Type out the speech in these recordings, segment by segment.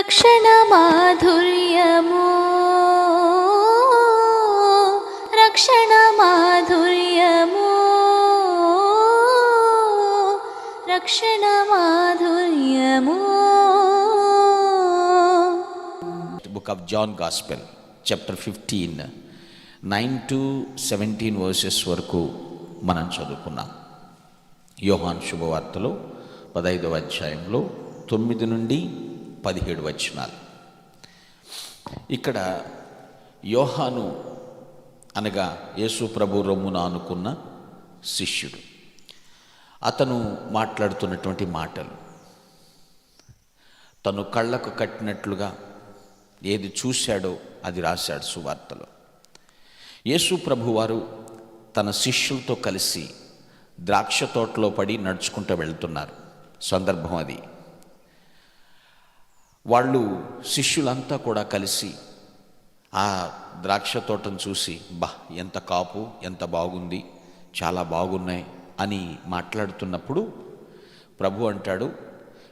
రక్షణ మాధుర్యము. రక్షణ మాధుర్యము. రక్షణ మాధుర్యము. Book of John gospel chapter fifteen nine to seventeen verses వరకు మనం చదువుకున్నాం. యోహాన్ శుభవార్తలో పదహైదవ అధ్యాయంలో తొమ్మిది నుండి పదిహేడు వచనాలు. ఇక్కడ యోహాను అనగా యేసు ప్రభు రొమ్మున అనుకున్న శిష్యుడు. అతను మాట్లాడుతున్నటువంటి మాటలు. తను కళ్ళకు కట్టినట్లుగా ఏది చూశాడో అది రాశాడు సువార్తలో. యేసు ప్రభువారు తన శిష్యులతో కలిసి ద్రాక్ష తోటలో పడి నడుచుకుంటూ వెళ్తున్నారు. సందర్భం అది. వాళ్ళు శిష్యులంతా కూడా కలిసి ఆ ద్రాక్ష తోటను చూసి బా ఎంత కాపు ఎంత బాగుంది చాలా బాగున్నాయి అని మాట్లాడుతున్నప్పుడు ప్రభు అంటాడు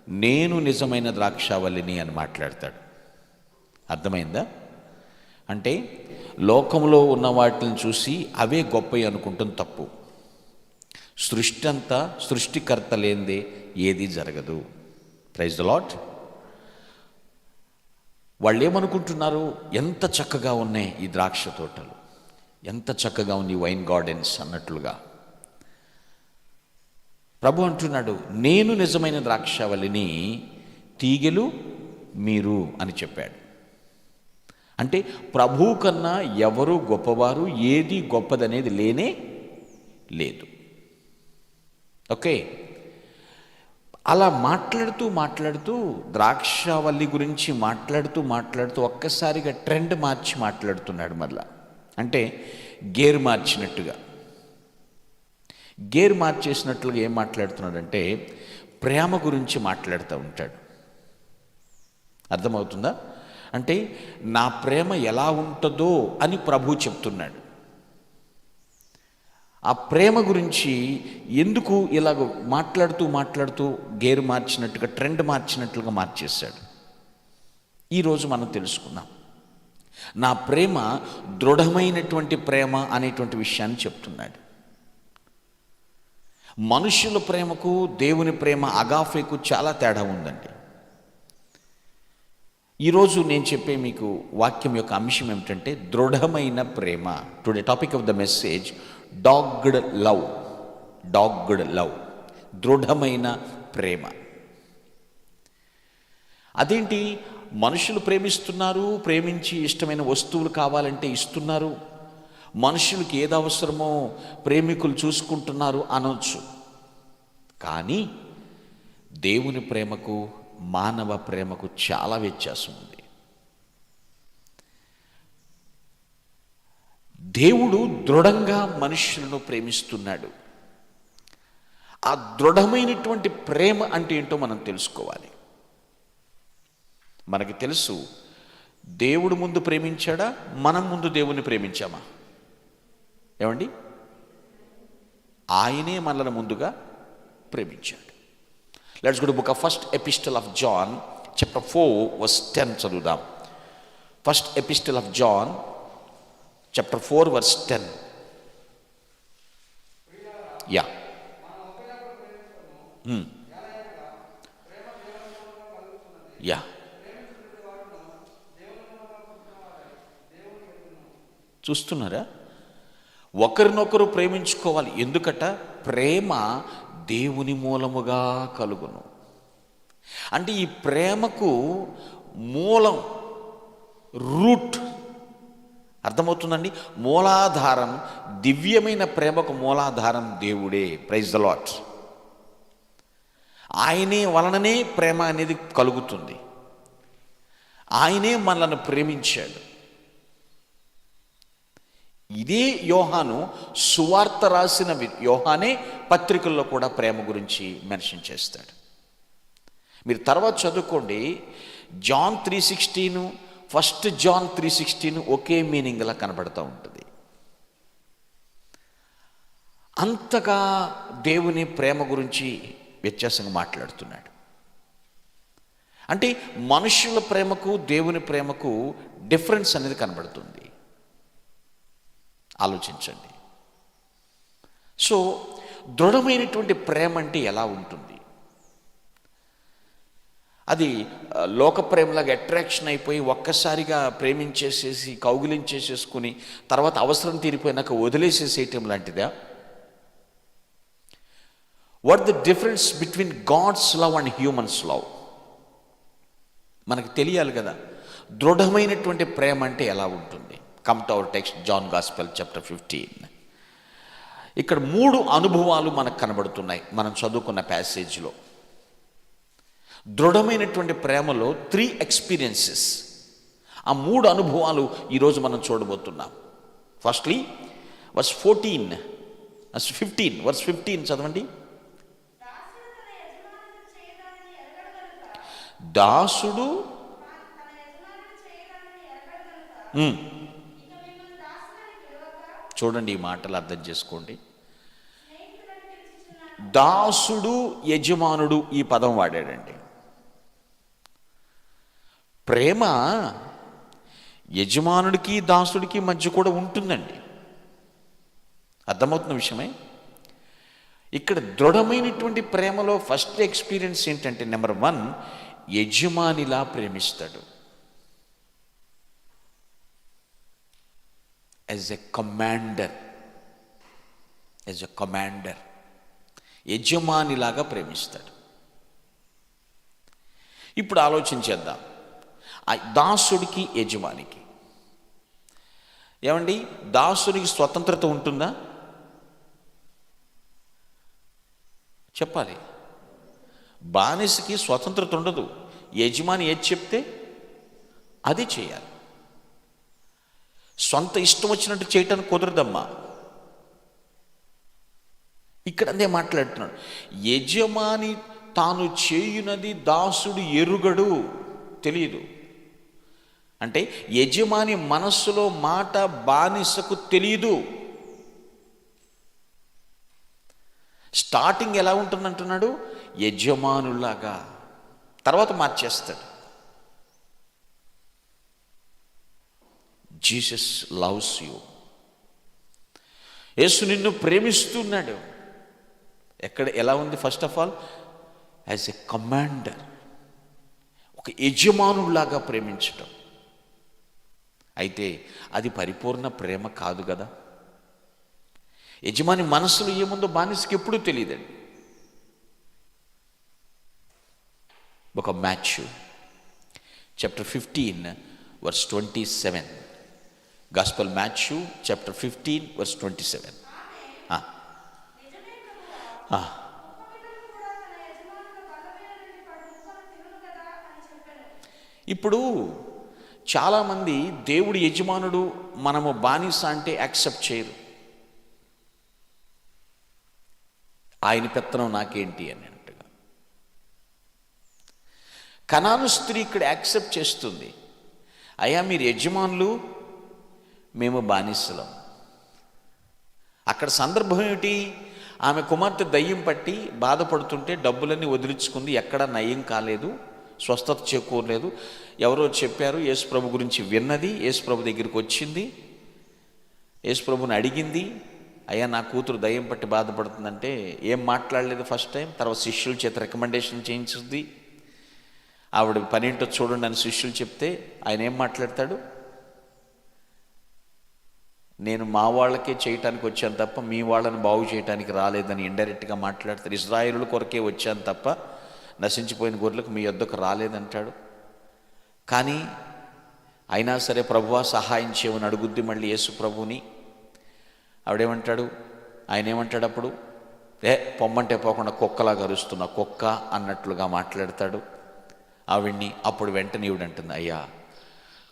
నేను నిజమైన ద్రాక్షావల్లిని అని మాట్లాడతాడు. అర్థమైందా? అంటే లోకంలో ఉన్న వాటిని చూసి అవే గొప్పవి అనుకుంటుంది తప్పు. సృష్టి అంతా సృష్టికర్త లేనిదే ఏది జరగదు. ప్రైజ్ ద లాట్ వాళ్ళు ఏమనుకుంటున్నారు ఎంత చక్కగా ఉన్నాయి ఈ ద్రాక్ష తోటలు. ఎంత చక్కగా ఉంది వైన్ గార్డెన్స్ అన్నట్లుగా. ప్రభు అంటున్నాడు నేను నిజమైన ద్రాక్షావళిని తీగెలు మీరు అని చెప్పాడు. అంటే ప్రభు కన్నా ఎవరు గొప్పవారు ఏది గొప్పదనేది లేనే లేదు. ఓకే? అలా మాట్లాడుతూ మాట్లాడుతూ ద్రాక్షావల్లి గురించి మాట్లాడుతూ మాట్లాడుతూ ఒక్కసారిగా ట్రెండ్ మార్చి మాట్లాడుతున్నాడు మళ్ళా అంటే గేర్ మార్చినట్టుగా. గేర్ మార్చేసినట్లుగా ఏం మాట్లాడుతున్నాడంటే ప్రేమ గురించి మాట్లాడుతూ ఉంటాడు. అర్థమవుతుందా? అంటే నా ప్రేమ ఎలా ఉంటుందో అని ప్రభు చెప్తున్నాడు. ఆ ప్రేమ గురించి ఎందుకు ఇలాగ మాట్లాడుతూ మాట్లాడుతూ గేరు మార్చినట్టుగా ట్రెండ్ మార్చినట్లుగా మార్చేశాడు? ఈరోజు మనం తెలుసుకుందాం. నా ప్రేమ దృఢమైనటువంటి ప్రేమ అనేటువంటి విషయాన్ని చెప్తున్నాడు. మనుషుల ప్రేమకు దేవుని ప్రేమ అగాఫేకు చాలా తేడా ఉందండి. ఈరోజు నేను చెప్పే మీకు వాక్యం యొక్క అంశం ఏమిటంటే దృఢమైన ప్రేమ. Today topic of the message dogged love dogged love దృఢమైన ప్రేమ. అదేంటి? మనుషులు ప్రేమిస్తున్నారు ప్రేమించి ఇష్టమైన వస్తువులు కావాలంటే ఇస్తున్నారు. మనుషులకి ఏది అవసరమో ప్రేమికులు చూసుకుంటున్నారు అనొచ్చు. కానీ దేవుని ప్రేమకు మానవ ప్రేమకు చాలా వ్యత్యాసం ఉంది. దేవుడు దృఢంగా మనుషులను ప్రేమిస్తున్నాడు. ఆ దృఢమైనటువంటి ప్రేమ అంటే ఏంటో మనం తెలుసుకోవాలి. మనకి తెలుసు దేవుడు ముందు ప్రేమించాడా? మనం ముందు దేవుణ్ణి ప్రేమించామా? ఏమండి? ఆయనే మనల్ని ముందుగా ప్రేమించాడు. Let's good book of first epistle of John chapter four verse ten చదువుదాం. First epistle of John chapter four verse ten yeah yeah చూస్తున్నారా? ఒకరినొకరు ప్రేమించుకోవాలి. ఎందుకట? ప్రేమ దేవుని మూలముగా కలుగును. అంటే ఈ ప్రేమకు మూలం రూట్ అర్థమవుతుందండి? మూలాధారం దివ్యమైన ప్రేమకు మూలాధారం దేవుడే. ప్రైజ్ ద లాట్ ఆయనే వలననే ప్రేమ అనేది కలుగుతుంది. ఆయనే మనల్ని ప్రేమించాడు. ఇదే యోహాను సువార్త రాసిన యోహానే పత్రికల్లో కూడా ప్రేమ గురించి మెన్షన్ చేస్తాడు. మీరు తర్వాత చదువుకోండి. John three sixteen first John three sixteen ఒకే మీనింగ్లా కనబడుతూ ఉంటుంది. అంతగా దేవుని ప్రేమ గురించి వ్యత్యాసంగా మాట్లాడుతున్నాడు. అంటే మనుషుల ప్రేమకు దేవుని ప్రేమకు డిఫరెన్స్ అనేది కనబడుతుంది. ఆలోచించండి. సో దృఢమైనటువంటి ప్రేమ అంటే ఎలా ఉంటుంది? అది లోక ప్రేమలాగా అట్రాక్షన్ అయిపోయి ఒక్కసారిగా ప్రేమించేసేసి కౌగిలించేసేసుకుని తర్వాత అవసరం తీరిపోయినాక వదిలేసేసేయటం లాంటిదా? What the difference between God's love and humans love మనకు తెలియాలి కదా దృఢమైనటువంటి ప్రేమ అంటే ఎలా ఉంటుంది? Come to our text John gospel chapter fifteen ఇక్కడ మూడు అనుభవాలు మనకు కనబడుతున్నాయి మనం చదువుకున్న ప్యాసేజ్లో దృఢమైనటువంటి ప్రేమలో త్రీ ఎక్స్పీరియన్సెస్ ఆ మూడు అనుభవాలు ఈరోజు మనం చూడబోతున్నాం. Firstly verse fourteen verse fifteen verse fifteen చదవండి. దాసుడు చూడండి ఈ మాటలు అర్థం చేసుకోండి. దాసుడు యజమానుడు ఈ పదం వాడాడండి. ప్రేమ యజమానుడికి దాసుడికి మధ్య కూడా ఉంటుందండి. అర్థమవుతున్న విషయమే? ఇక్కడ దృఢమైనటువంటి ప్రేమలో ఫస్ట్ ఎక్స్పీరియన్స్ ఏంటంటే నెంబర్ వన్ యజమానిలా ప్రేమిస్తాడు. As a commander as a commander యజమానిలాగా ప్రేమిస్తాడు. ఇప్పుడు ఆలోచించేద్దాం ఆ దాసుడికి యజమానికి. ఏమండి? దాసుడికి స్వతంత్రత ఉంటుందా? చెప్పాలి. బానిసకి స్వతంత్రత ఉండదు. యజమాని ఏది చెప్తే అది చేయాలి. సొంత ఇష్టం వచ్చినట్టు చేయటానికి కుదరదమ్మా. ఇక్కడ అదే మాట్లాడుతున్నాడు. యజమాని తాను చేయునది దాసుడు ఎరుగడు. తెలియదు అంటే యజమాని మనస్సులో మాట బానిసకు తెలియదు స్టార్టింగ్ ఎలా ఉంటుందంటున్నాడు? యజమానులాగా. తర్వాత మార్చేస్తాడు. Jesus loves you. యేసు నిన్ను ప్రేమిస్తున్నాడు. ఎక్కడ ఎలా ఉంది? First of all as a commander. ఒక యజమానులాగా ప్రేమించటం. అయితే అది పరిపూర్ణ ప్రేమ కాదు కదా? యజమాని మనసులో ఏముందో బానిసకి ఎప్పుడూ తెలియదండి. ఒక Matthew. Chapter fifteen verse twenty seven gospel Matthew chapter fifteen verse twenty seven ఇప్పుడు చాలామంది దేవుడి యజమానుడు మనము బానిస అంటే యాక్సెప్ట్ చేయరు. ఆయన పెత్తనం నాకేంటి అని అంటగా. కణాను స్త్రీ ఇక్కడ యాక్సెప్ట్ చేస్తుంది. అయ్యా మీరు యజమానులు మేము బానిసలం. అక్కడ సందర్భం ఏమిటి? ఆమె కుమార్తె దయ్యం పట్టి బాధపడుతుంటే డబ్బులన్నీ వదిలించుకుంది. ఎక్కడ నయం కాలేదు. స్వస్థత చేకూరలేదు. ఎవరో చెప్పారు యేసుప్రభు గురించి విన్నది యేసుప్రభు దగ్గరికి వచ్చింది యేసుప్రభుని అడిగింది అయ్యా నా కూతురు దయ్యం పట్టి బాధపడుతుందంటే ఏం మాట్లాడలేదు ఫస్ట్ టైం తర్వాత శిష్యుల చేత రికమెండేషన్ చేయించుద్ది ఆవిడ పనింటో చూడండి అని శిష్యులు చెప్తే ఆయన ఏం మాట్లాడతాడు? నేను మా వాళ్ళకే చేయటానికి వచ్చాను తప్ప మీ వాళ్ళని బాగు చేయటానికి రాలేదని ఇండైరెక్ట్గా మాట్లాడతారు. ఇజ్రాయిలు కొరకే వచ్చాను తప్ప నశించిపోయిన గొర్రెలకు మీ యొద్దకు రాలేదంటాడు. కానీ అయినా సరే ప్రభువా సహాయం చేయమని అడుగుద్ది మళ్ళీ యేసు ప్రభుని ఆవిడేమంటాడు? ఆయన ఏమంటాడు అప్పుడు? ఏ పొమ్మంటే పోకుండా కుక్కలా కరుస్తున్న కుక్క అన్నట్లుగా మాట్లాడతాడు. ఆవిడ్ని అప్పుడు వెంటనే ఈవిడంటుంది అయ్యా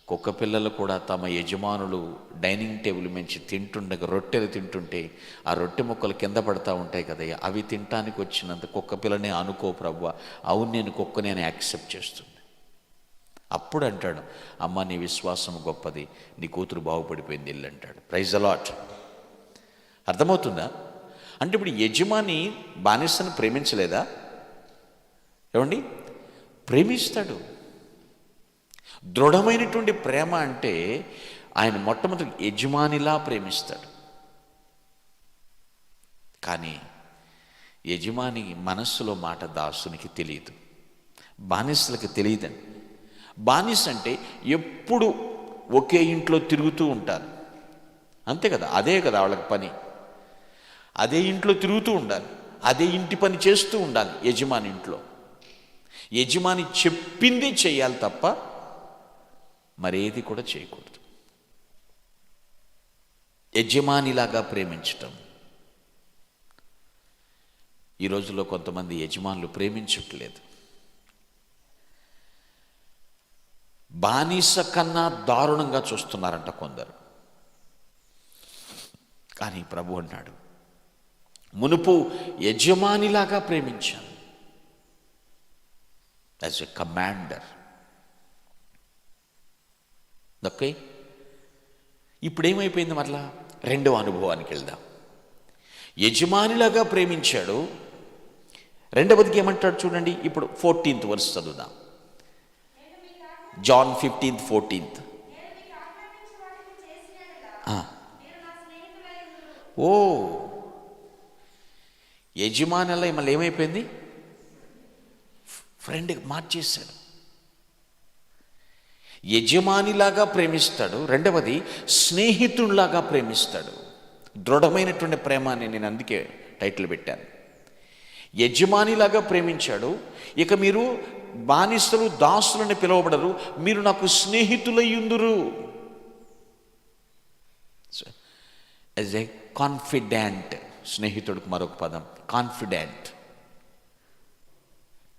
కుక్క పిల్లలు కూడా తమ యజమానులు డైనింగ్ టేబుల్ మించి తింటుండగా రొట్టెలు తింటుంటే ఆ రొట్టె ముక్కలు కింద పడతా ఉంటాయి కదయ్యా. అవి తినటానికి వచ్చినంత కుక్క పిల్లనే అనుకో ప్రభు అవును నేను కుక్కనే నేను యాక్సెప్ట్ చేస్తున్నాను అప్పుడు అంటాడు అమ్మ నీ విశ్వాసం గొప్పది నీ కూతురు బాగుపడిపోయింది ఇల్లు అంటాడు. ప్రైజ్ అలాట్ అర్థమవుతుందా? అంటే ఇప్పుడు యజమాని బానిసను ప్రేమించలేదా? ఏమండి? ప్రేమిస్తాడు. దృఢమైనటువంటి ప్రేమ అంటే ఆయన మొట్టమొదటి యజమానిలా ప్రేమిస్తాడు. కానీ యజమాని మనస్సులో మాట దాసునికి తెలియదు. బానిసలకు తెలియదండి. బానిస అంటే ఎప్పుడు ఒకే ఇంట్లో తిరుగుతూ ఉంటారు. అంతే కదా? అదే కదా వాళ్ళకి పని. అదే ఇంట్లో తిరుగుతూ ఉండాలి. అదే ఇంటి పని చేస్తూ ఉండాలి యజమాని ఇంట్లో. యజమాని చెప్పింది చేయాలి తప్ప మరేది కూడా చేయకూడదు. యజమానిలాగా ప్రేమించటం. ఈ రోజుల్లో కొంతమంది యజమానులు ప్రేమించట్లేదు. బానిస కన్నా దారుణంగా చూస్తున్నారంట కొందరు. కానీ ప్రభు అన్నాడు మునుపు యజమానిలాగా ప్రేమించాను. As a commander okay? ఇప్పుడు ఏమైపోయింది మరలా? రెండవ అనుభవానికి వెళ్దాం. యజమానిలాగా ప్రేమించాడు. రెండవదికి ఏమంటాడు చూడండి ఇప్పుడు ఫోర్టీన్త్ వర్స్ చదువుదాం. జాన్ ఫిఫ్టీన్త్ ఫోర్టీన్త్ ఓ యజమానుల మళ్ళీ ఏమైపోయింది? ఫ్రెండ్ మార్చేశాడు. యజమానిలాగా ప్రేమిస్తాడు. రెండవది స్నేహితుడిలాగా ప్రేమిస్తాడు. దృఢమైనటువంటి ప్రేమ అని నేను అందుకే టైటిల్ పెట్టాను. యజమానిలాగా ప్రేమించాడు. ఇక మీరు బానిసలు దాసులని పిలువబడరు. మీరు నాకు స్నేహితులయ్యుందురు. యాజ్ ఏ కాన్ఫిడెంట్ స్నేహితుడికి మరొక పదం కాన్ఫిడెంట్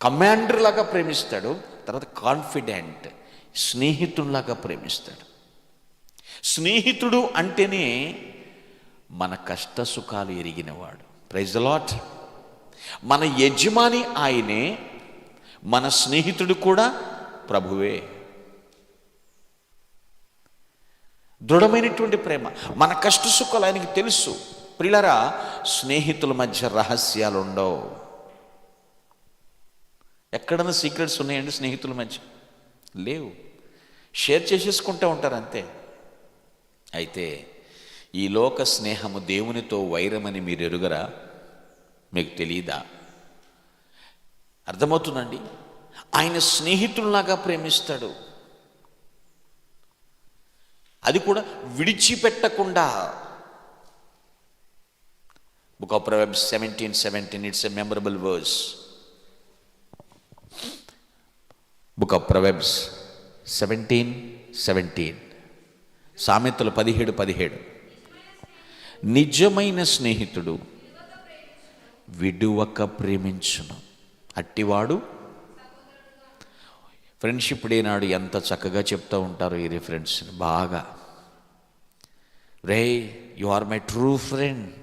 కమాండర్ లాగా ప్రేమిస్తాడు తర్వాత కాన్ఫిడెంట్ స్నేహితుల్లాగా ప్రేమిస్తాడు. స్నేహితుడు అంటేనే మన కష్ట సుఖాలు ఎరిగినవాడు ప్రైజ్ లాట్ మన యజమాని ఆయనే మన స్నేహితుడు కూడా ప్రభువే. దృఢమైనటువంటి ప్రేమ. మన కష్ట సుఖాలు ఆయనకి తెలుసు. ప్రిలరా స్నేహితుల మధ్య రహస్యాలు ఉండవు ఎక్కడన్నా సీక్రెట్స్ ఉన్నాయండి స్నేహితుల మధ్య? లేవు. షేర్ చేసేసుకుంటూ ఉంటారు అంతే. అయితే ఈ లోక స్నేహము దేవునితో వైరమని మీరు ఎరుగరా మీకు తెలియదా అర్థమవుతుందండి? ఆయన స్నేహితుల్లాగా ప్రేమిస్తాడు. అది కూడా విడిచిపెట్టకుండా. Book of proverbs seventeen seventeen it's a memorable verse. Book of proverbs seventeen seventeen. సామెతలు పదిహేడు పదిహేడు. నిజమైన స్నేహితుడు విడువక ప్రేమించును. అట్టివాడు. ఫ్రెండ్షిప్ డే నాడు ఎంత చక్కగా చెప్తూ ఉంటారు ఈ రిఫరెన్స్ బాగా. Ray you are my true friend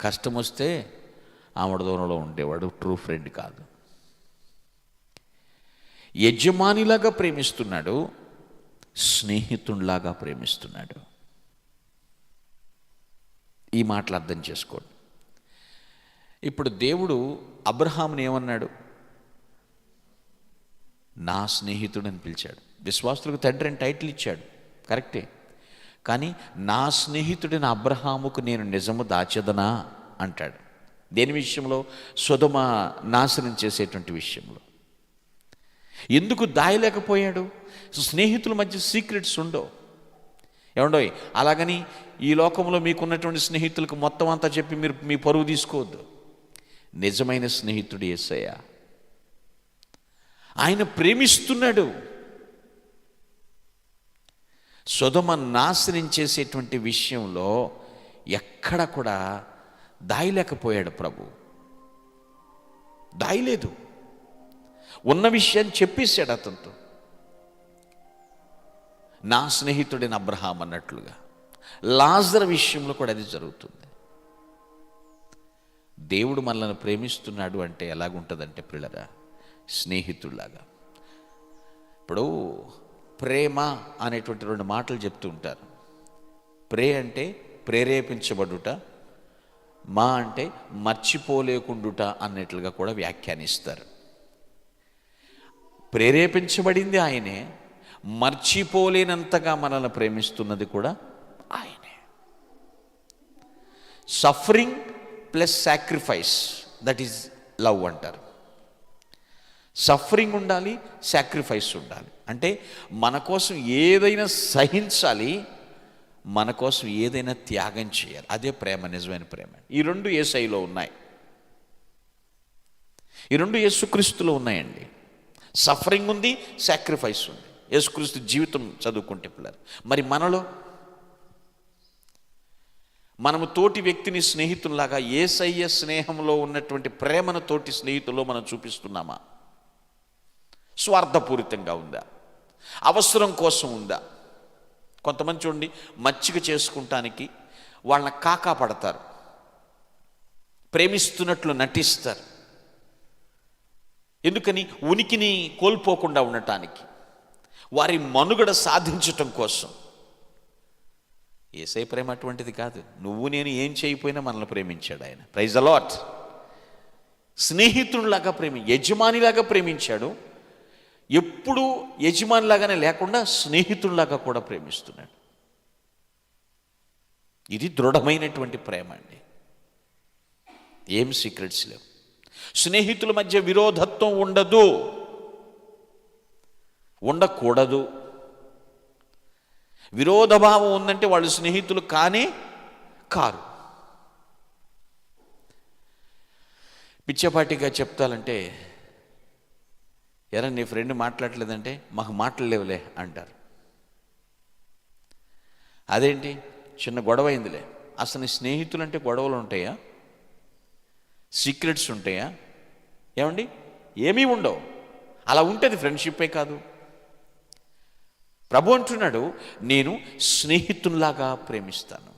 కష్టం వస్తే ఆవిడ దూరంలో ఉండేవాడు ట్రూ ఫ్రెండ్ కాదు. యజమానిలాగా ప్రేమిస్తున్నాడు స్నేహితునిలాగా ప్రేమిస్తున్నాడు. ఈ మాటలు అర్థం చేసుకోండి. ఇప్పుడు దేవుడు అబ్రహాంని ఏమన్నాడు? నా స్నేహితుడు అని పిలిచాడు. విశ్వాసులకు తండ్రి అని టైటిల్ ఇచ్చాడు. కరెక్టే కానీ నా స్నేహితుడిని అబ్రహాముకు నేను నిజము దాచెదనా? అంటాడు. దేని విషయంలో? సుధమ నాశనం చేసేటువంటి విషయంలో. ఎందుకు దాయలేకపోయాడు? స్నేహితుల మధ్య సీక్రెట్స్ ఉండవు. ఏమండోయ్? అలాగని ఈ లోకంలో మీకున్నటువంటి స్నేహితులకు మొత్తం అంతా చెప్పి మీరు మీ పరువు తీసుకోవద్దు. నిజమైన స్నేహితుడు ఏసయ్య. ఆయన ప్రేమిస్తున్నాడు. సుధమ నాశనం చేసేటువంటి విషయంలో ఎక్కడ కూడా దాయలేకపోయాడు ప్రభు. దాయలేదు. ఉన్న విషయాన్ని చెప్పేశాడు అతనితో. నా స్నేహితుడిని అబ్రహాం అన్నట్లుగా. లాజర్ విషయంలో కూడా అది జరుగుతుంది. దేవుడు మనల్ని ప్రేమిస్తున్నాడు అంటే ఎలాగుంటుందంటే పిల్లరా? స్నేహితుల్లాగా. ఇప్పుడు ప్రేమ అనేటువంటి రెండు మాటలు చెప్తూ ఉంటారు. ప్రే అంటే ప్రేరేపించబడుట మా అంటే మర్చిపోలేకుండుట అన్నట్లుగా కూడా వ్యాఖ్యానిస్తారు. ప్రేరేపించబడింది ఆయనే మర్చిపోలేనంతగా మనల్ని ప్రేమిస్తున్నది కూడా ఆయనే. Suffering plus sacrifice that is love అంటారు. సఫరింగ్ ఉండాలి సాక్రిఫైస్ ఉండాలి. అంటే మన కోసం ఏదైనా సహించాలి మన కోసం ఏదైనా త్యాగం చేయాలి. అదే ప్రేమ నిజమైన ప్రేమ. ఈ రెండు ఏసైలో ఉన్నాయి. ఈ రెండు యేసుక్రీస్తులో ఉన్నాయండి. సఫరింగ్ ఉంది సాక్రిఫైస్ ఉంది. యేసుక్రీస్తు జీవితం చదువుకుంటే పిల్లలు. మరి మనలో మనము తోటి వ్యక్తిని స్నేహితుల్లాగా ఏసయ్య స్నేహంలో ఉన్నటువంటి ప్రేమను తోటి స్నేహితుల్లో మనం చూపిస్తున్నామా? స్వార్థపూరితంగా ఉందా? అవసరం కోసం ఉందా? కొంతమంది చూడండి మచ్చిక చేసుకుంటానికి వాళ్ళని కాకా పడతారు. ప్రేమిస్తున్నట్లు నటిస్తారు. ఎందుకని? ఉనికిని కోల్పోకుండా ఉండటానికి. వారి మనుగడ సాధించటం కోసం. ఏసై ప్రేమ అటువంటిది కాదు. నువ్వు నేను ఏం చేయకపోయినా మనల్ని ప్రేమించాడు ఆయన. ప్రైజ్ అలాట్ స్నేహితుడిలాగా ప్రేమి యజమానిలాగా ప్రేమించాడు. ఎప్పుడు యజమానిలాగానే లేకుండా స్నేహితుడిలాగా కూడా ప్రేమిస్తున్నాడు. ఇది దృఢమైనటువంటి ప్రేమ అండి. ఏం సీక్రెట్స్ లేవు. స్నేహితుల మధ్య విరోధత్వం ఉండదు. ఉండకూడదు. విరోధభావం ఉందంటే వాళ్ళు స్నేహితులు కానే కారు. పిచ్చపాటిగా చెప్తాలంటే ఎరా నీ ఫ్రెండ్ మాట్లాడలేదంటే మాకు మాట్లాడలేవులే అంటారు. అదేంటి? చిన్న గొడవ అయిందిలే. అసలు నీ స్నేహితులు అంటే గొడవలు ఉంటాయా? సీక్రెట్స్ ఉంటాయా? ఏమండి? ఏమీ ఉండవు. అలా ఉంటుంది ఫ్రెండ్షిప్పే కాదు. ప్రభు అంటున్నాడు నేను స్నేహితునిలాగా ప్రేమిస్తాను.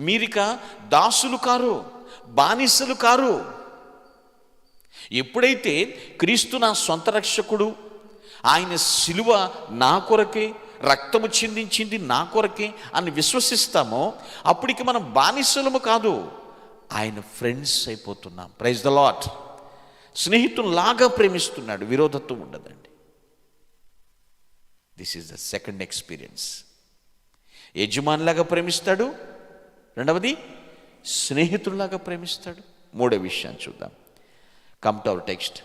మీరిక దాసులు కారు బానిసలు కారు. ఎప్పుడైతే క్రీస్తు నా సొంత రక్షకుడు ఆయన శిలువ నా కొరకే రక్తము చిందించింది నా కొరకే అని విశ్వసిస్తామో అప్పటికి మనం బానిసలము కాదు ఆయన ఫ్రెండ్స్ అయిపోతున్నాం. ప్రైజ్ ద లాట్ స్నేహితుల్లాగా ప్రేమిస్తున్నాడు విరోధత్వం ఉండదండి. This is the second experience యజమానిలాగా ప్రేమిస్తాడు. రెండవది స్నేహితుల్లాగా ప్రేమిస్తాడు. మూడో విషయాన్ని చూద్దాం. Come to our text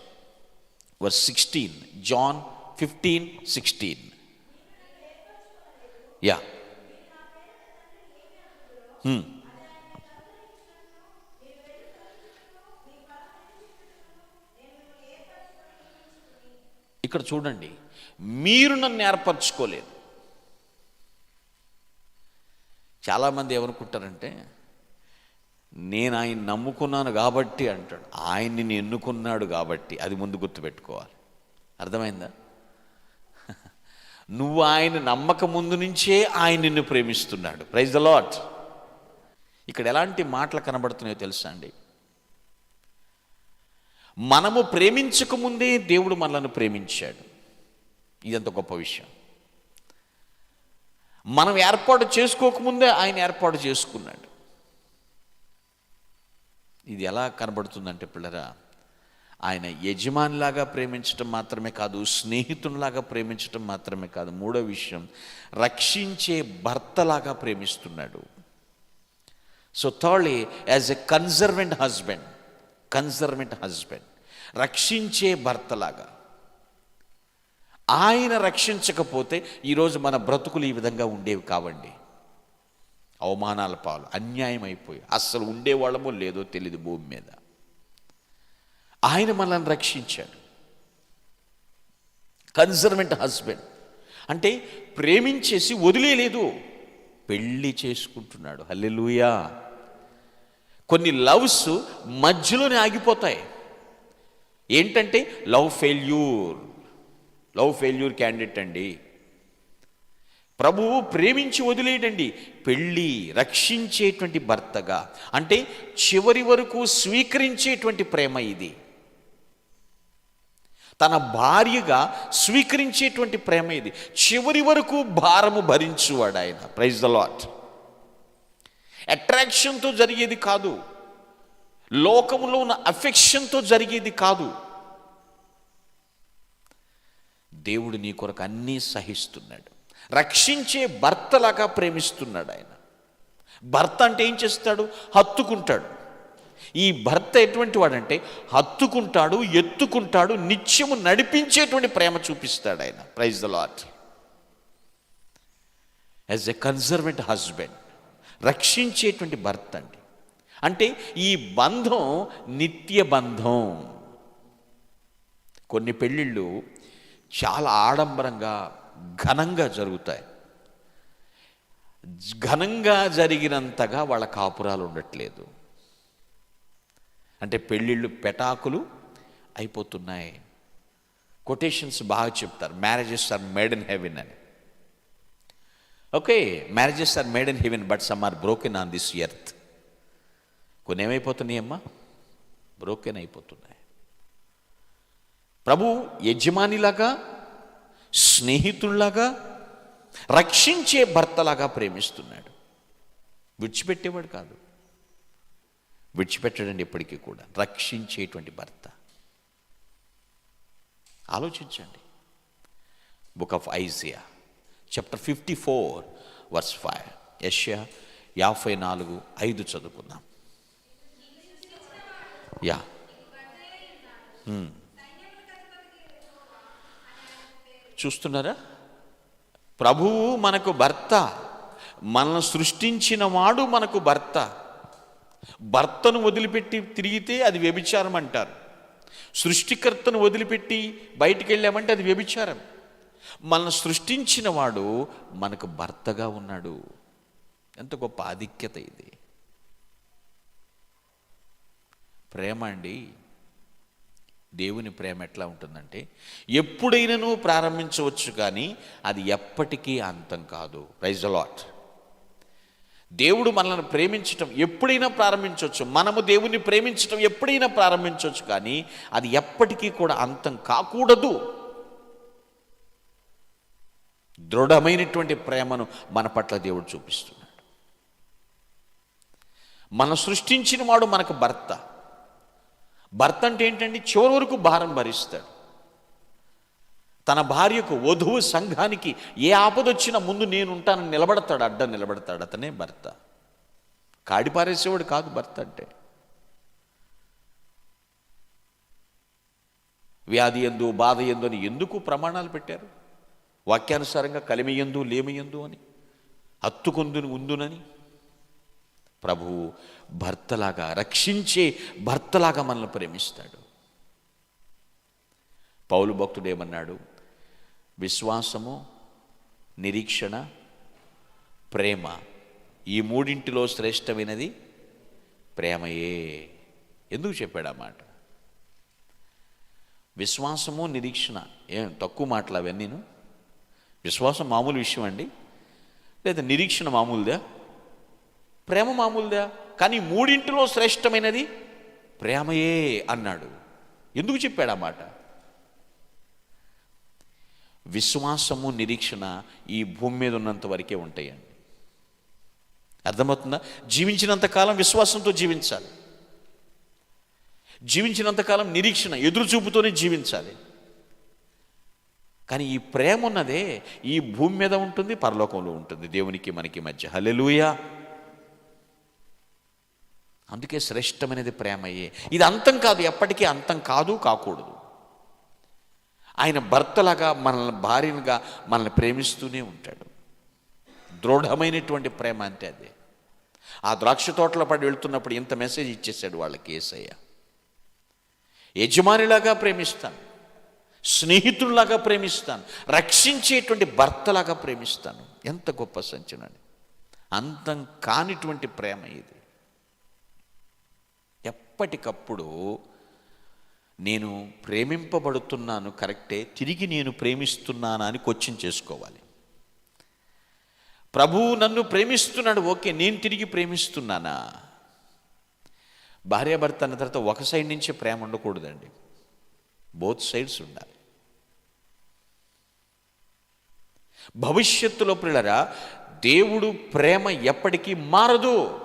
verse sixteen John fifteen sixteen yeah ఇక్కడ చూడండి మీరు నన్ను ఏర్పరచుకోలేదు. చాలామంది ఏమనుకుంటారంటే నేను ఆయన నమ్ముకున్నాను కాబట్టి అంటాడు. ఆయన్ని ఎన్నుకున్నాడు కాబట్టి అది ముందు గుర్తుపెట్టుకోవాలి. అర్థమైందా? నువ్వు ఆయన నమ్మక ముందు నుంచే ఆయన నిన్ను ప్రేమిస్తున్నాడు. ప్రైజ్ ద లాట్ ఇక్కడ ఎలాంటి మాటలు కనబడుతున్నాయో తెలుసా అండి? మనము ప్రేమించక ముందే దేవుడు మనల్ని ప్రేమించాడు. ఇదంత గొప్ప విషయం. మనం ఏర్పాటు చేసుకోకముందే ఆయన ఏర్పాటు చేసుకున్నాడు. ఇది ఎలా కనబడుతుందంటే పిల్లరా ఆయన యజమానిలాగా ప్రేమించటం మాత్రమే కాదు స్నేహితునిలాగా ప్రేమించటం మాత్రమే కాదు. మూడో విషయం రక్షించే భర్తలాగా ప్రేమిస్తున్నాడు. So thirdly as a conservant husband conservant husband రక్షించే భర్తలాగా. ఆయన రక్షించకపోతే ఈరోజు మన బ్రతుకులు ఈ విధంగా ఉండేవి కావండి. అవమానాల పాలు అన్యాయం అయిపోయి అస్సలు ఉండేవాళ్ళమో లేదో తెలియదు భూమి మీద. ఆయన మనల్ని రక్షించాడు. కన్సర్వెంట్ హస్బెండ్ అంటే ప్రేమించేసి వదిలేయలేదు పెళ్ళి చేసుకుంటున్నాడు. హల్లెలూయా! కొన్ని లవ్స్ మధ్యలోనే ఆగిపోతాయి. ఏంటంటే love failure. Love failure candidate అండి. ప్రభువు ప్రేమించి వదిలేయడండి. పెళ్ళి రక్షించేటువంటి భర్తగా. అంటే చివరి వరకు స్వీకరించేటువంటి ప్రేమ ఇది. తన భార్యగా స్వీకరించేటువంటి ప్రేమ ఇది. చివరి వరకు భారము భరించువాడు ఆయన ప్రైజ్ ద లాట్ అట్రాక్షన్తో జరిగేది కాదు. లోకములో ఉన్న అఫెక్షన్తో జరిగేది కాదు. దేవుడు నీ కొరకు అన్నీ సహిస్తున్నాడు. రక్షించే భర్తలాగా ప్రేమిస్తున్నాడు ఆయన. భర్త అంటే ఏం చేస్తాడు? హత్తుకుంటాడు. ఈ భర్త ఎటువంటి వాడంటే హత్తుకుంటాడు ఎత్తుకుంటాడు నిత్యము నడిపించేటువంటి ప్రేమ చూపిస్తాడు ఆయన. Praise the Lord as a conservant husband రక్షించేటువంటి భర్త అండి. అంటే ఈ బంధం నిత్య బంధం. కొన్ని పెళ్ళిళ్ళు చాలా ఆడంబరంగా ఘనంగా జరుగుతాయి. ఘనంగా జరిగినంతగా వాళ్ళ కాపురాలు ఉండట్లేదు. అంటే పెళ్ళిళ్ళు పెటాకులు అయిపోతున్నాయి. కొటేషన్స్ బాగా చెప్తారు. Marriages are made in heaven అని. Okay marriages are made in heaven but some are broken on this earth కొన్ని ఏమైపోతున్నాయి అమ్మా? బ్రోకెన్ అయిపోతున్నాయి. ప్రభు యజమానిలాగా స్నేహితుల్లాగా రక్షించే భర్తలాగా ప్రేమిస్తున్నాడు. విడిచిపెట్టేవాడు కాదు. విడిచిపెట్టడండి ఎప్పటికీ కూడా రక్షించేటువంటి భర్త. ఆలోచించండి. Book of Isaiah chapter fifty four verse five యష్యా యాభై నాలుగు ఐదు చదువుకుందాం. Yeah hmm. చూస్తున్నారా? ప్రభువు మనకు భర్త మనల్ని సృష్టించిన వాడు మనకు భర్త. భర్తను వదిలిపెట్టి తిరిగితే అది వ్యభిచారం అంటారు. సృష్టికర్తను వదిలిపెట్టి బయటికి వెళ్ళామంటే అది వ్యభిచారం. మనల్ని సృష్టించిన వాడు మనకు భర్తగా ఉన్నాడు. ఎంత గొప్ప ఆధిక్యత ఇది. ప్రేమ అండి. దేవుని ప్రేమ ఎట్లా ఉంటుందంటే ఎప్పుడైనాను ప్రారంభించవచ్చు కానీ అది ఎప్పటికీ అంతం కాదు. రైజ్ లాట్ దేవుడు మనల్ని ప్రేమించటం ఎప్పుడైనా ప్రారంభించవచ్చు. మనము దేవుని ప్రేమించటం ఎప్పుడైనా ప్రారంభించవచ్చు కానీ అది ఎప్పటికీ కూడా అంతం కాకూడదు. దృఢమైనటువంటి ప్రేమను మన పట్ల దేవుడు చూపిస్తున్నాడు. మన సృష్టించిన వాడు మనకు భర్త. భర్త అంటే ఏంటండి? చివరి వరకు భారం భరిస్తాడు. తన భార్యకు వధువు సంఘానికి ఏ ఆపద వచ్చినా ముందు నేనుంటానని నిలబడతాడు అడ్డ నిలబడతాడు. అతనే భర్త. కాడిపారేసేవాడు కాదు భర్త అంటే. వ్యాధి ఎందు బాధ ఎందు అని ఎందుకు ప్రమాణాలు పెట్టారు? వాక్యానుసారంగా కలిమియందు లేమియందు అని హత్తుకొందుని ఉందునని. ప్రభువు భర్తలాగా రక్షించే భర్తలాగా మనల్ని ప్రేమిస్తాడు. పౌలు భక్తుడు ఏమన్నాడు? విశ్వాసము నిరీక్షణ ప్రేమ ఈ మూడింటిలో శ్రేష్టమైనది ప్రేమయే. ఎందుకు చెప్పాడు ఆ మాట? విశ్వాసము నిరీక్షణ ఏం తక్కువ మాటలు అవన్నీను. విశ్వాసం మామూలు విషయం అండి. లేదా నిరీక్షణ మామూలుదా? ప్రేమ మామూలుదా? కానీ మూడింటిలో శ్రేష్టమైనది ప్రేమయే అన్నాడు. ఎందుకు చెప్పాడు ఆ మాట? విశ్వాసము నిరీక్షణ ఈ భూమి మీద ఉన్నంత వరకే ఉంటాయండి. అర్థమవుతుందా? జీవించినంత కాలం విశ్వాసంతో జీవించాలి. జీవించినంతకాలం నిరీక్షణ ఎదురుచూపుతోనే జీవించాలి. కానీ ఈ ప్రేమ ఉన్నదే ఈ భూమి మీద ఉంటుంది పరలోకంలో ఉంటుంది దేవునికి మనకి మధ్య. హలెలుయా అందుకే శ్రేష్టమైనది ప్రేమయ్యే. ఇది అంతం కాదు ఎప్పటికీ అంతం కాదు కాకూడదు. ఆయన భర్తలాగా మనల్ని భార్యనుగా మనల్ని ప్రేమిస్తూనే ఉంటాడు. దృఢమైనటువంటి ప్రేమ అంటే అదే. ఆ ద్రాక్ష తోటలో పడి వెళ్తున్నప్పుడు ఇంత మెసేజ్ ఇచ్చేసాడు వాళ్ళకి ఏసయ్య. యజమానిలాగా ప్రేమిస్తాను. స్నేహితుడిలాగా ప్రేమిస్తాను రక్షించేటువంటి భర్తలాగా ప్రేమిస్తాను. ఎంత గొప్ప సంచనండి అంతం కానిటువంటి ప్రేమ ఇది. ఎప్పటికప్పుడు నేను ప్రేమింపబడుతున్నాను కరెక్టే తిరిగి నేను ప్రేమిస్తున్నానా అని క్వశ్చన్ చేసుకోవాలి. ప్రభువు నన్ను ప్రేమిస్తున్నాడు ఓకే నేను తిరిగి ప్రేమిస్తున్నానా? భార్యాభర్త అన్న తర్వాత ఒక సైడ్ నుంచే ప్రేమ ఉండకూడదండి. బోత్ సైడ్స్ ఉండాలి. భవిష్యత్తులో పిల్లరా దేవుడు ప్రేమ ఎప్పటికీ మారదు.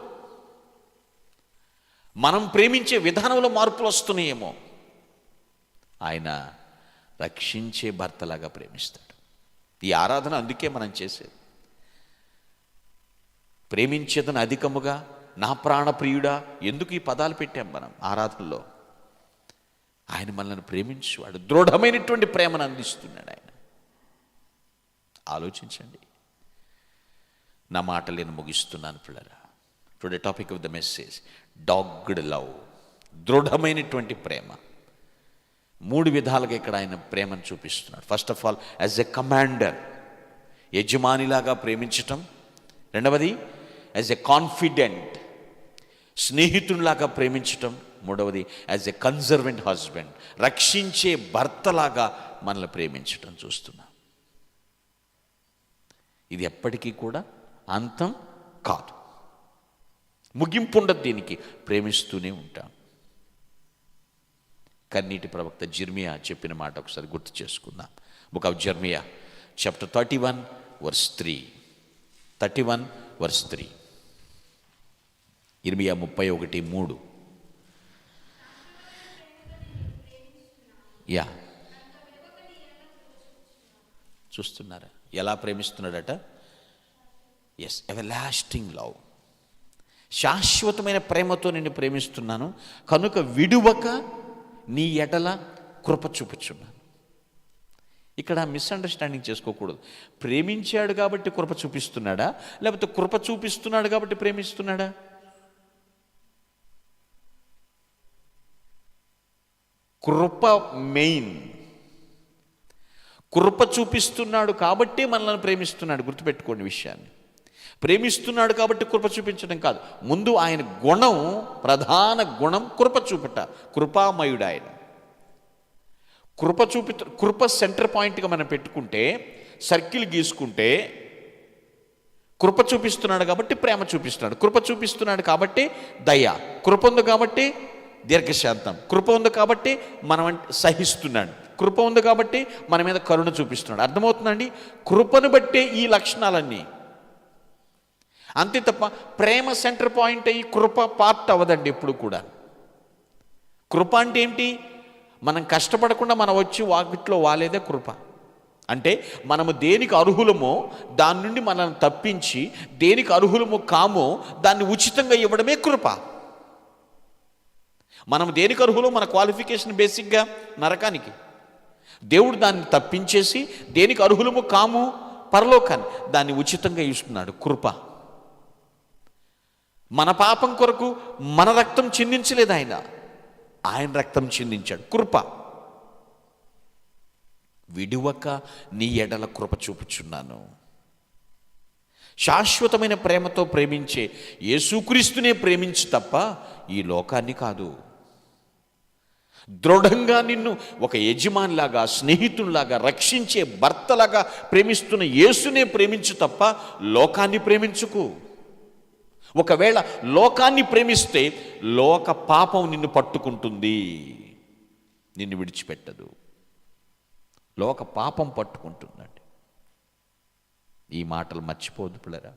మనం ప్రేమించే విధానంలో మార్పులు వస్తున్నాయేమో. ఆయన రక్షించే భర్తలాగా ప్రేమిస్తాడు. ఈ ఆరాధన అందుకే మనం చేసేది. ప్రేమించేదని అధికముగా నా ప్రాణప్రియుడా ఎందుకు ఈ పదాలు పెట్టాం మనం ఆరాధనలో? ఆయన మనల్ని ప్రేమించేవాడు. దృఢమైనటువంటి ప్రేమను అందిస్తున్నాడు ఆయన. ఆలోచించండి. నా మాట నేను ముగిస్తున్నాను పిల్లరా. Today topic of the message dogged love దృఢమైనటువంటి ప్రేమ. మూడు విధాలుగా ఇక్కడ ఆయన ప్రేమను చూపిస్తున్నాడు. First of all as a commander యజమానిలాగా ప్రేమించటం. రెండవది యాజ్ ఎ కాన్ఫిడెంట్ స్నేహితునిలాగా ప్రేమించటం. మూడవది యాజ్ ఎ కన్జర్వెంట్ హస్బెండ్ రక్షించే భర్తలాగా మనల్ని ప్రేమించటం చూస్తున్నాం. ఇది ఎప్పటికీ కూడా అంతం కాదు. ముగింపు ఉండదు దీనికి. ప్రేమిస్తూనే ఉంటాం. కన్నీటి ప్రవక్త జిర్మియా చెప్పిన మాట ఒకసారి గుర్తు చేసుకుందాం. Book of Jeremiah chapter thirty one verse three. Thirty one verse three. ఇర్మియా ముప్పై ఒకటి మూడు. యా. చూస్తున్నారా? ఎలా ప్రేమిస్తున్నాడట? ఎస్ ఎవర్ లాస్టింగ్ లవ్ శాశ్వతమైన ప్రేమతో నేను ప్రేమిస్తున్నాను. కనుక విడువక నీ ఎడల కృప చూపించున్నాను. ఇక్కడ మిస్అండర్స్టాండింగ్ చేసుకోకూడదు. ప్రేమించాడు కాబట్టి కృప చూపిస్తున్నాడా? లేకపోతే కృప చూపిస్తున్నాడు కాబట్టి ప్రేమిస్తున్నాడా? కృప మెయిన్ కృప చూపిస్తున్నాడు కాబట్టి మనల్ని ప్రేమిస్తున్నాడు. గుర్తుపెట్టుకోండి విషయాన్ని. ప్రేమిస్తున్నాడు కాబట్టి కృప చూపించడం కాదు. ముందు ఆయన గుణం ప్రధాన గుణం కృప చూపట. కృపామయుడు ఆయన కృప చూపి కృప సెంటర్ పాయింట్గా మనం పెట్టుకుంటే సర్కిల్ గీసుకుంటే కృప చూపిస్తున్నాడు కాబట్టి ప్రేమ చూపిస్తున్నాడు. కృప చూపిస్తున్నాడు కాబట్టి దయ. కృప ఉంది కాబట్టి దీర్ఘశాంతం. కృప ఉంది కాబట్టి మనం అంటే సహిస్తున్నాడు. కృప ఉంది కాబట్టి మన మీద కరుణ చూపిస్తున్నాడు. అర్థమవుతుందండి? కృపను బట్టే ఈ లక్షణాలన్నీ. అంతే తప్ప ప్రేమ సెంటర్ పాయింట్ అయ్యి కృప పార్ట్ అవ్వదండి ఎప్పుడు కూడా. కృప అంటే ఏంటి? మనం కష్టపడకుండా మనం వచ్చి వాకిట్లో వాలేదే కృప. అంటే మనము దేనికి అర్హులమో దాని నుండి మనల్ని తప్పించి దేనికి అర్హులమో కామో దాన్ని ఉచితంగా ఇవ్వడమే కృప. మనం దేనికి అర్హులు? మన క్వాలిఫికేషన్ బేసిక్గా నరకానికి. దేవుడు దాన్ని తప్పించేసి దేనికి అర్హులము కాము? పరలోకాన్ని. దాన్ని ఉచితంగా ఇస్తున్నాడు కృప. మన పాపం కొరకు మన రక్తం చిందించలేదు ఆయన. ఆయన రక్తం చిందించాడు కృప. విడువక నీ ఎడల కృప చూపుచున్నాను. శాశ్వతమైన ప్రేమతో ప్రేమించే యేసుక్రీస్తునే ప్రేమించి తప్ప ఈ లోకాన్ని కాదు. దృఢంగా నిన్ను ఒక యజమానిలాగా స్నేహితునిలాగా రక్షించే భర్తలాగా ప్రేమిస్తున్న యేసునే ప్రేమించు తప్ప లోకాన్ని ప్రేమించుకు. ఒకవేళ లోకాన్ని ప్రేమిస్తే లోక పాపం నిన్ను పట్టుకుంటుంది. నిన్ను విడిచిపెట్టదు. లోక పాపం పట్టుకుంటుందండి. ఈ మాటలు మర్చిపోదు పిల్లరా.